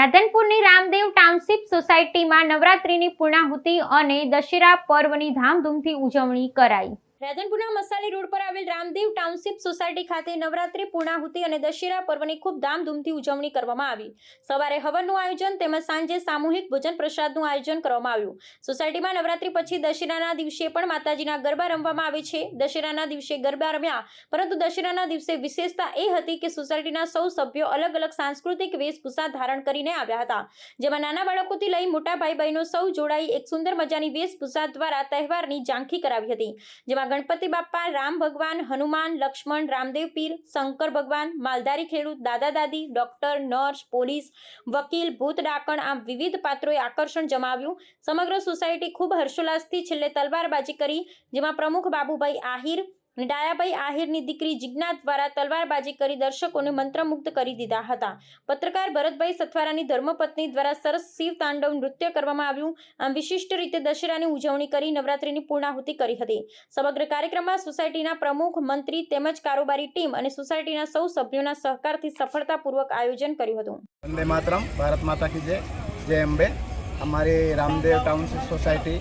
રાધનપુરની Ramdev township સોસાયટીમાં નવરાત્રીની પૂર્ણાહુતિ અને દશેરા પર્વની ધામધૂમથી ઉજવણી કરાઈ. રાધનપુરના મસાલી રોડ પર આવેલ રામદેવ ટાઉનશીપ સોસાયટી ખાતે નવરાત્રિ, પૂર્ણાહુતિ અને દશેરા પર્વની ખૂબ ધામધૂમથી ઉજવણી કરવામાં આવી. સવારે હવનનું આયોજન તેમજ સાંજે સામૂહિક ભોજન પ્રસાદનું આયોજન કરવામાં આવ્યું. સોસાયટીમાં નવરાત્રિ પછી દશેરાના દિવસે પણ માતાજીના ગરબા રમવામાં આવે છે. દશેરાના દિવસે ગરબા રમ્યા, પરંતુ દશેરાના દિવસે વિશેષતા એ હતી કે સોસાયટીના સૌ સભ્યો અલગ અલગ સાંસ્કૃતિક વેશભૂષા ધારણ કરીને આવ્યા હતા. જેમાં નાના બાળકોથી લઈ મોટા ભાઈ બહેનો સૌ જોડાઈ એક સુંદર મજાની વેશભૂષા દ્વારા તહેવારની ઝાંખી કરાવી હતી. જેમાં ગણપતિ બાપ્પા, રામ ભગવાન, હનુમાન, લક્ષ્મણ, રામદેવ પીર, શંકર ભગવાન, માલધારી ખેડૂત, દાદા દાદી, ડોક્ટર, નર્સ, પોલીસ, વકીલ, ભૂત ડાકણ આમ વિવિધ પાત્રોએ આકર્ષણ જમાવ્યું. સમગ્ર સોસાયટી ખૂબ હર્ષોલ્લાસથી છેલ્લે તલવારબાજી કરી, જેમાં પ્રમુખ બાબુભાઈ આહિર અને ડાયાભાઈ આહિરની દીકરી જિજ્ઞા દ્વારા તલવારબાજી કરી દર્શકોને મંત્રમુગ્ધ કરી દીધા હતા. પત્રકાર ભરતભાઈ સથવારાની ધર્મપત્ની દ્વારા સરસ શિવ તાંડવ નૃત્ય કરવામાં આવ્યું. આમ વિશિષ્ટ રીતે દશેરાની ઉજવણી કરી નવરાત્રિની પૂર્ણાહુતિ કરી હતી. સમગ્ર કાર્યક્રમમાં સોસાયટીના પ્રમુખ, મંત્રી તેમજ કારોબારી ટીમ અને સોસાયટીના સૌ સભ્યોના સહકારથી સફળતાપૂર્વક આયોજન કર્યું હતું. વંદે માતરમ, ભારત માતા કી જય જય અંબે. અમારી રામદેવ ટાઉનશીપ સોસાયટી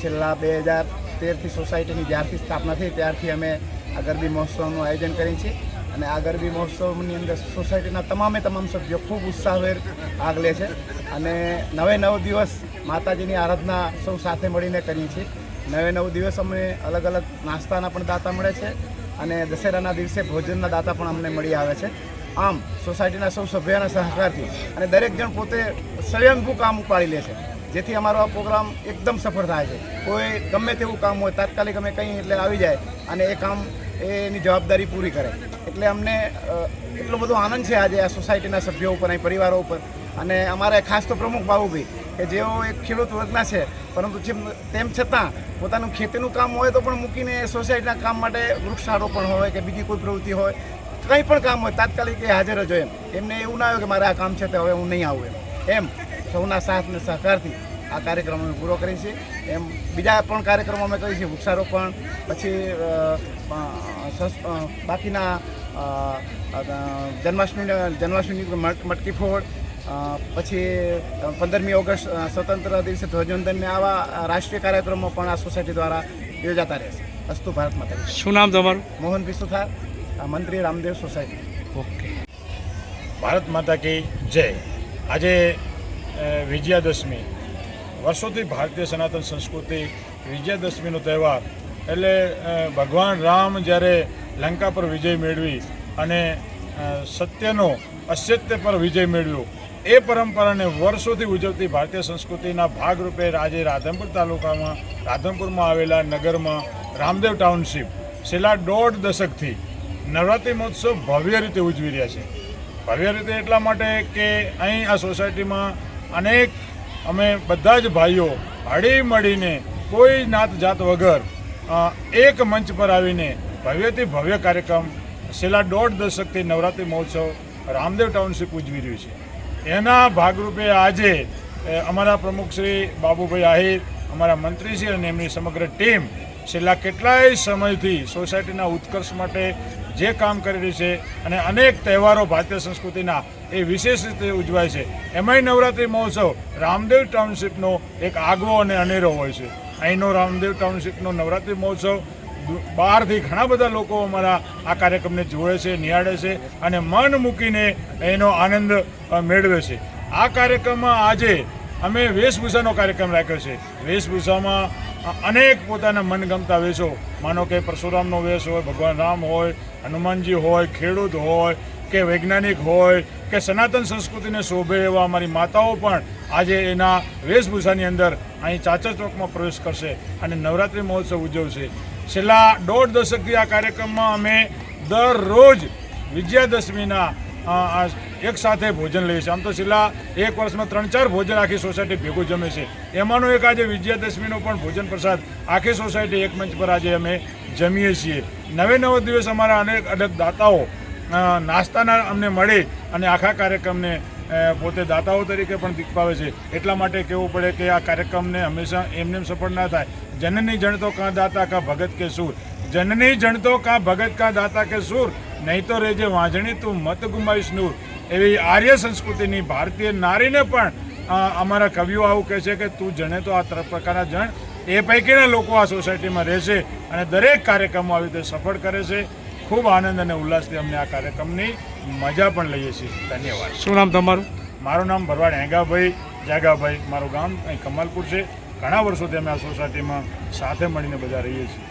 છેલ્લા બે હજાર તેરથી સોસાયટીની જ્યારથી સ્થાપના થઈ ત્યારથી અમે આ મહોત્સવનું આયોજન કરીએ છીએ. અને આ મહોત્સવની અંદર સોસાયટીના તમામે તમામ સભ્યો ખૂબ ઉત્સાહભેર ભાગ લે છે. અને નવે નવ દિવસ માતાજીની આરાધના સૌ સાથે મળીને કરીએ છીએ. નવે નવ દિવસ અમે અલગ અલગ નાસ્તાના પણ દાતા મળે છે. અને દશેરાના દિવસે ભોજનના દાતા પણ અમને મળી આવે છે. આમ સોસાયટીના સૌ સભ્યના સહકારથી અને દરેક જણ પોતે સ્વયંભૂ કામ ઉપાડી લે છે. જેથી અમારો આ પ્રોગ્રામ એકદમ સફળ થાય છે. કોઈ ગમે તેવું કામ હોય, તાત્કાલિક અમે કંઈ એટલે આવી જાય અને એ કામ એની જવાબદારી પૂરી કરે. એટલે અમને એટલો બધો આનંદ છે આજે આ સોસાયટીના સભ્યો ઉપર અહીં પરિવારો ઉપર. અને અમારે ખાસ તો પ્રમુખ બાબુભાઈ, કે જેઓ એક ખેડૂત વર્ગના છે, પરંતુ જેમ, તેમ છતાં પોતાનું ખેતીનું કામ હોય તો પણ મૂકીને સોસાયટીના કામ માટે વૃક્ષારોપણ હોય કે બીજી કોઈ પ્રવૃત્તિ હોય કંઈ પણ કામ હોય તાત્કાલિક એ હાજર જ હોય એમ. એમને એવું ના હોય કે મારે આ કામ છે તો હવે હું નહીં આવું એમ. એમ સૌના સાથ અને સહકારથી આ કાર્યક્રમ અમે પૂરો કરીએ છીએ. એમ બીજા પણ કાર્યક્રમો અમે કરીએ છીએ વૃક્ષારોપણ પછી બાકીના જન્માષ્ટમી જન્માષ્ટમી મટકી ફોડ પછી પંદરમી ઓગસ્ટ સ્વતંત્ર દિવસે ધ્વજવંદનને આવા રાષ્ટ્રીય કાર્યક્રમો પણ આ સોસાયટી દ્વારા યોજાતા રહેશે. અસ્તુ ભારત માતા શું નામ તમારું? મોહન પિસુથાર મંત્રી રામદેવ સોસાયટી. ઓકે. ભારત માતા કી જય. આજે વિજયાદશમી. વર્ષોથી ભારતીય સનાતન સંસ્કૃતિ વિજયાદશમીનો તહેવાર. એટલે ભગવાન રામ જ્યારે લંકા પર વિજય મેળવી અને સત્યનો અસત્ય પર વિજય મેળવ્યો, એ પરંપરાને વર્ષોથી ઉજવતી ભારતીય સંસ્કૃતિના ભાગરૂપે આજે રાધનપુર તાલુકામાં, રાધનપુરમાં આવેલા નગરમાં રામદેવ ટાઉનશીપ, છેલ્લા દોઢ દશકથી નવરાત્રિ મહોત્સવ ભવ્ય રીતે ઉજવી રહ્યા છે. ભવ્ય રીતે એટલા માટે કે અહીં આ સોસાયટીમાં અનેક અમે બધા જ ભાઈઓ હળી મળીને કોઈ નાત જાત વગર એક મંચ પર આવીને ભવ્યથી ભવ્ય કાર્યક્રમ છેલ્લા દોઢ દશકથી નવરાત્રિ મહોત્સવ રામદેવ ટાઉનશીપ ઉજવી રહ્યું છે. એના ભાગરૂપે આજે અમારા પ્રમુખ શ્રી બાબુભાઈ આહિર, અમારા મંત્રીશ્રી અને એમની સમગ્ર ટીમ છેલ્લા કેટલાય સમયથી સોસાયટીના ઉત્કર્ષ માટે જે કામ કરી રહી છે અને અનેક તહેવારો ભારતીય સંસ્કૃતિના એ વિશેષ રીતે ઉજવાય છે. એમાંય નવરાત્રિ મહોત્સવ રામદેવ ટાઉનશીપનો એક આગવો અને અનેરો હોય છે. અહીંનો રામદેવ ટાઉનશીપનો નવરાત્રિ મહોત્સવ બહારથી ઘણા બધા લોકો અમારા આ કાર્યક્રમને જોવે છે, નિહાળે છે અને મન મૂકીને એનો આનંદ મેળવે છે. આ કાર્યક્રમમાં આજે અમે વેશભૂષાનો કાર્યક્રમ રાખ્યો છે. વેશભૂષામાં અનેક પોતાના મનગમતા વેશો. માનો કે પરશુરામનો વેશ હોય, ભગવાન રામ હોય, હનુમાનજી હોય, ખેડૂત હોય, કે વૈજ્ઞાનિક હોય, કે સનાતન સંસ્કૃતિને શોભે એવા અમારી માતાઓ પણ આજે એના વેશભૂષાની અંદર અહીં ચાચર ચોકમાં પ્રવેશ કરશે અને નવરાત્રિ મહોત્સવ ઉજવશે. છેલ્લા દોઢ દશકથી આ કાર્યક્રમમાં અમે દરરોજ વિજયાદશમીના એક સાથે ભોજન લઈએ છીએ આમ તો છેલ્લા એક વર્ષમાં ત્રણ ચાર ભોજન આખી સોસાયટી ભેગું જમે છે. એમાંનો એક આજે વિજયાદશમીનો પણ ભોજન પ્રસાદ આખી સોસાયટી એક મંચ પર આજે અમે જમીએ છીએ. નવે નવ દિવસ અમારા અનેક અનેક દાતાઓ નાસ્તાના અમને મળે અને આખા કાર્યક્રમને પોતે દાતાઓ તરીકે પણ દીપાવે છે. એટલા માટે કહેવું પડે કે આ કાર્યક્રમને હંમેશા એમને સફળ ના થાય. જનની જણતો કાં દાતા કાં ભગત કે સૂર? જનની જણતો કાં ભગત કાં દાતા કે સૂર? નહીં તો રેજે વાંજણી તું મત ગુમાવીશ નૂર. એવી આર્ય સંસ્કૃતિની ભારતીય નારીને પણ અમારા કવિઓ આવું કહે છે કે તું જણે તો આ પ્રકારના જણ. એ પૈકીના લોકો આ સોસાયટીમાં રહેશે અને દરેક કાર્યક્રમો આવી રીતે સફળ કરે છે. ખૂબ આનંદ અને ઉલ્લાસથી અમને આ કાર્યક્રમની મજા પણ લઈએ છીએ. ધન્યવાદ. શું નામ તમારું? મારું નામ ભરવાડ હેંગાભાઈ જાગાભાઈ. મારું ગામ અહીં કમાલપુર છે. ઘણા વર્ષોથી અમે આ સોસાયટીમાં સાથે મળીને બધા રહીએ છીએ.